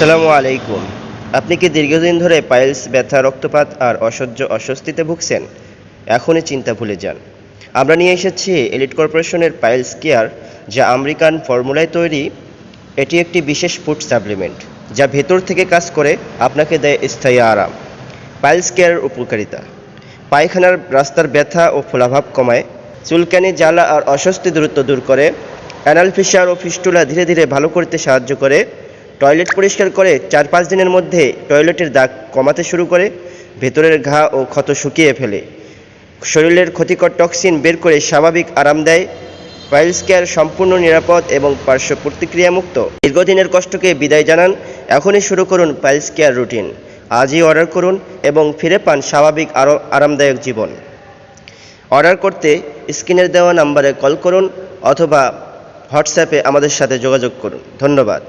আসসালামু আলাইকুম। আপনি কি দীর্ঘদিন ধরে পাইলস, ব্যথা, রক্তপাত আর অসহ্য অস্বস্তিতে ভুগছেন? এখনই চিন্তা ভুলে যান। আমরা নিয়ে এসেছি এলিট কর্পোরেশনের পাইলস কেয়ার, যা আমেরিকান ফর্মুলায় তৈরি। এটি একটি বিশেষ ফুড সাপ্লিমেন্ট, যা ভেতর থেকে কাজ করে, আপনাকে দেয় স্থায়ী আরাম। পাইলস কেয়ারের উপকারিতা। পায়খানার রাস্তার ব্যথা ও ফোলাভাব কমায়, চুলকানি, জ্বালা আর অস্বস্তি দূরত্ব দূর করে অ্যানাল ফিশার ও ফিস্টুলা ধীরে ধীরে ভালো করতে সাহায্য করে টয়লেট পরিষ্কার করে চার পাঁচ দিনের মধ্যে টয়লেটের দাগ কমাতে শুরু করে, ভেতরের ঘা ও ক্ষত শুকিয়ে ফেলে। শরীরের ক্ষতিকর টক্সিন বের করে স্বাভাবিক আরাম দেয়, পাইলস কেয়ার সম্পূর্ণ নিরাপদ এবং পার্শ্ব প্রতিক্রিয়ামুক্ত। দীর্ঘদিনের কষ্টকে বিদায় জানান, এখনই শুরু করুন পাইলস কেয়ার রুটিন। আজই অর্ডার করুন এবং ফিরে পান স্বাভাবিক আরও আরামদায়ক জীবন। অর্ডার করতে স্ক্রিনের দেওয়া নাম্বারে কল করুন অথবা হোয়াটসঅ্যাপে আমাদের সাথে যোগাযোগ করুন। ধন্যবাদ।